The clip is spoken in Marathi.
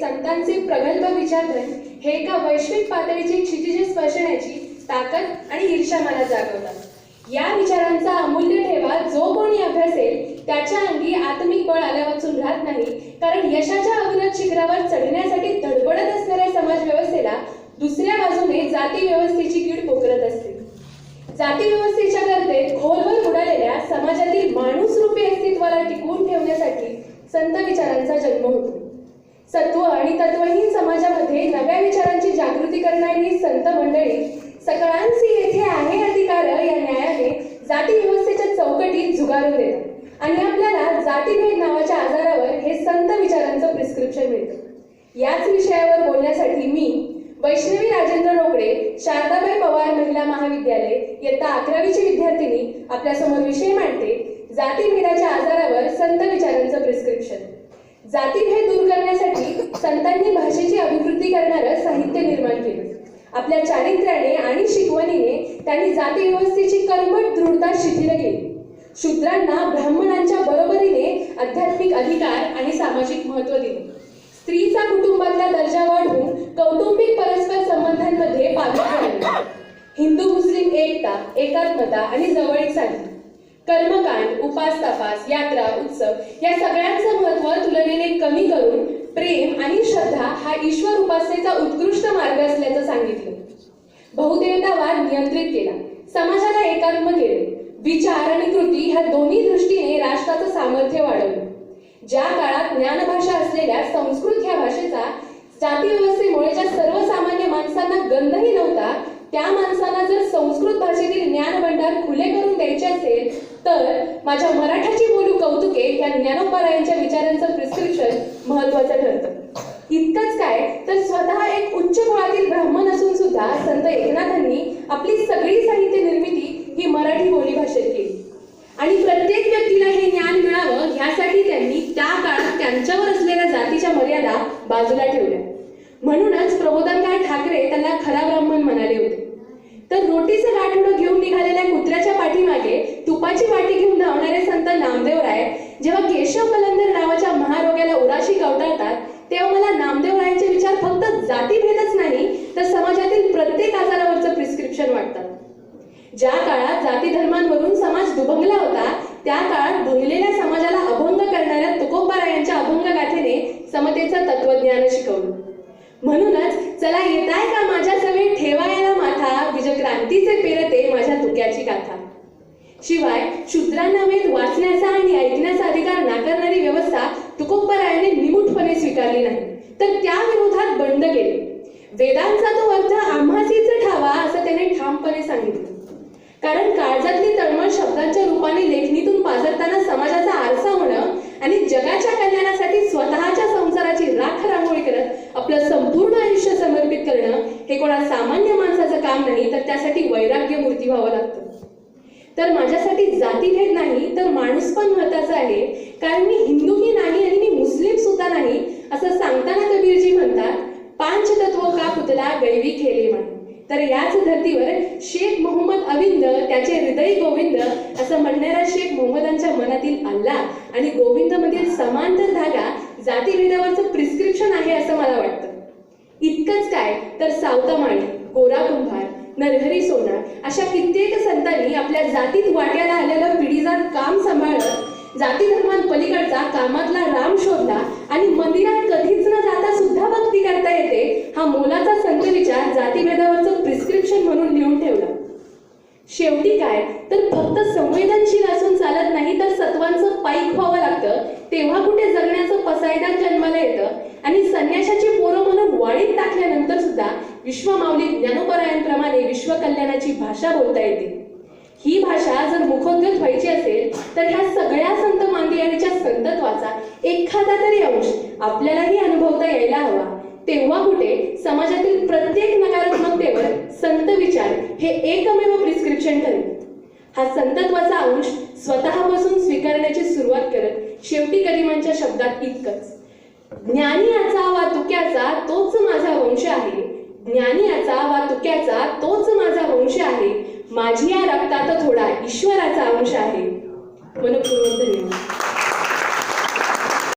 संतांचे प्रगल्भ विचारधन हे एका वैश्विक पातळीची क्षितिजे स्पर्शण्याची ताकद आणि ईर्षा मला जागवतात. या विचारांचा अमूल्य ठेवा जो कोणी अभ्यासेल त्याच्या अंगी आत्मिक बळ आल्या वाचून राहत नाही कारण यशाच्या अविरत शिखरावर चढण्यासाठी धडपडत असणाऱ्या समाज व्यवस्थेला दुसऱ्या बाजूने जाती व्यवस्थेची कीड पोखरत असते. जाती व्यवस्थेच्या गर्दीत खोलवर उडालेल्या समाजातील माणूस रूपी अस्तित्वाला टिकवून ठेवण्यासाठी संत विचारांचा जन्म होतो. सत्व आणि तत्वहीन समाजामध्ये नव्या विचारांची जागृती करणारी संत मंडळी सकळांसी येथे आहे अधिकार या न्यायाने जाती व्यवस्थेच्या चौकटीत झुगारून देतात. आणि आपल्याला जातीभेद नावाच्या आजारावर हे संत विचारांचं प्रिस्क्रिप्शन मिळतं. याच विषयावर बोलण्यासाठी मी वैष्णवी राजेंद्र रोकडे शारदाबाई पवार महिला महाविद्यालय इयत्ता अकरावीची विद्यार्थिनी आपल्यासमोर विषय मांडते. जातीभेदाच्या आजारावर संत विचारांचं प्रिस्क्रिप्शन जातीभेद दूर करण्यासाठी संतांनी भाषेची अभिवृद्धी करणारं साहित्य निर्माण केलं. आपल्या चारित्र्याने आणि शिकवणीने त्यांनी जाती व्यवस्थेची कर्मट दृढता शिथिल केली. शूद्रांना ब्राह्मणांच्या बरोबरीने आध्यात्मिक अधिकार आणि सामाजिक महत्त्व दिले. स्त्रीचा कुटुंबातला दर्जा वाढवून कौटुंबिक परस्पर संबंधांमध्ये पावित्र्य हिंदू मुस्लिम एकता एकात्मता आणि जवळीक साधली. कर्मकांड उपास तपास यात्रा उत्सव या सगळ्यांचं महत्त्व तुलनेने कमी करून प्रेम आणि श्रद्धा हा ईश्वर उपासनेचा उत्कृष्ट मार्ग असल्याचं सांगितलं. बहुदेवतावाद नियंत्रित केला. समाजाला एकात्म केले. विचार आणि कृती ह्या दोन्ही दृष्टीने राष्ट्राचं सामर्थ्य वाढवलं. ज्या काळात ज्ञानभाषा असलेल्या संस्कृत ह्या भाषेचा जाती व्यवस्थेमुळे ज्या सर्वसामान्य माणसांना गंधही नव्हता त्या माणसांना जर संस्कृत भाषेतील ज्ञान भंडार खुले करून द्यायचे असेल तर माझ्या मराठाची बोलू कौतुके या ज्ञानोपारायांच्या विचारांचं प्रिस्क्रिप्शन महत्वाचं ठरतं. इतकंच काय तर स्वतः एक उच्च कुळातील ब्राह्मण असून सुद्धा संत एकनाथांनी आपली सगळी साहित्य निर्मिती ही मराठी बोली भाषेत केली. आणि प्रत्येक व्यक्तीला हे ज्ञान मिळावं यासाठी त्यांनी त्या काळात त्यांच्यावर असलेल्या जातीच्या मर्यादा बाजूला ठेवल्या. म्हणूनच प्रबोधनकार ठाकरे त्यांना खरा ब्राह्मण म्हणाले होते. तर रोटीचं गाठोडं घेऊन निघालेल्या कुत्र्याच्या पाठीमागे तुपाची वाटी घेऊन धावणारे संत नामदेव राय जेव्हा केशव कलंदर नावाच्या महारोग्याला उराशी कवटाळतात तेव्हा मला नामदेवरायांचे विचार फक्त जातीभेदच नाही तर समाजातील प्रत्येक आजारावरचं प्रिस्क्रिप्शन वाटतात ज्या काळात जाती धर्मांवरून समाज दुभंगला होता त्या काळात भंगलेल्या समाजाला अभंग करणाऱ्या तुकोबारायांच्या अभंग गाथेने समतेचं तत्वज्ञान शिकवलं. म्हणूनच चला येताय का माझ्या सगळे ठेवायला? माझ्या क्रांतीचे पेरते माझ्या तुक्याची गाथा. शिवाय शूद्रांना वेद वाचण्याचा आणि ऐकण्याचा अधिकार नाकारणारी व्यवस्था तुकोबरायाने निमूटपणे स्वीकारली नाही तर त्या विरोधात बंड केले वेदांचा तो अर्थ आम्हासीच ठावा असं त्याने ठामपणे सांगितलं. कारण काळजातली तळमळ शब्दांच्या रूपाने लेखणीतून पाजरताना समाजाचा आरसा होणं आणि जगाच्या कल्याणासाठी स्वतःच्या संसाराची राख रांगोळी करत आपलं संपूर्ण हे कोणा सामान्य माणसाचं काम नाही तर त्यासाठी वैराग्य मूर्ती व्हावं लागतं. तर माझ्यासाठी जातीभेद नाही तर माणूस पण महत्त्वाचा आहे. कारण मी हिंदूही नाही आणि मी मुस्लिम सुद्धा नाही असं सांगताना कबीरजी म्हणतात पांच तत्व का पुतला गैवी खेले म्हण तर याच धर्तीवर शेख मोहम्मद अविंद त्याचे हृदय गोविंद असं म्हणणाऱ्या शेख मोहम्मदांच्या मनातील अल्ला आणि गोविंद मधील समांतर धागा जातीभेदावरचं प्रिस्क्रिप्शन आहे असं मला वाटतं इतकंच काय तर सावता माळी गोरा कुंभार नरहरी सोनार अशा कित्येक संतांनी आपल्या जातीत वाट्याला आलेलं पिढीजात काम सांभाळत जाती धर्मांपलीकडचा कामातला राम शोधला आणि मंदिरात कधीच न जाता सुद्धा भक्ती करता येते हा मोलाचा संत विचार जातीभेदावरचं प्रिस्क्रिप्शन म्हणून लिहून ठेवला. शेवटी काय? तर फक्त संवेदनशील असून चालत नाही तर सत्वांचं पाईक व्हावं लागतं तेव्हा कुठे जगण्याचं पसायदान जन्माला येतं आणि संन्याशाची पोरं झाल्यानंतर सुद्धा विश्वमाऊली ज्ञानोपरायांप्रमाणे विश्वकल्याणाची भाषा बोलता येते. ही भाषा जर मुखोद्गत व्हायची असेल तर ह्या सगळ्या संत मांदियारीच्या संतत्वाचा एखादा तरी अंश आपल्यालाही अनुभवता यायला हवा. तेव्हा कुठे समाजातील प्रत्येक नकारात्मकतेवर संत विचार हे एकमेव प्रिस्क्रिप्शन ठरेल. हा संतत्वाचा अंश स्वतःपासून स्वीकारण्याची सुरुवात करत शेवटी गरिमांच्या शब्दात इतकंच. ज्ञानी याचा वा तुक्याचा तोच माझा वंश आहे. ज्ञानी याचा वा तुक्याचा तोच माझा वंश आहे. माझी या रक्तात थोडा ईश्वराचा अंश आहे. मनपूर्वक धन्यवाद.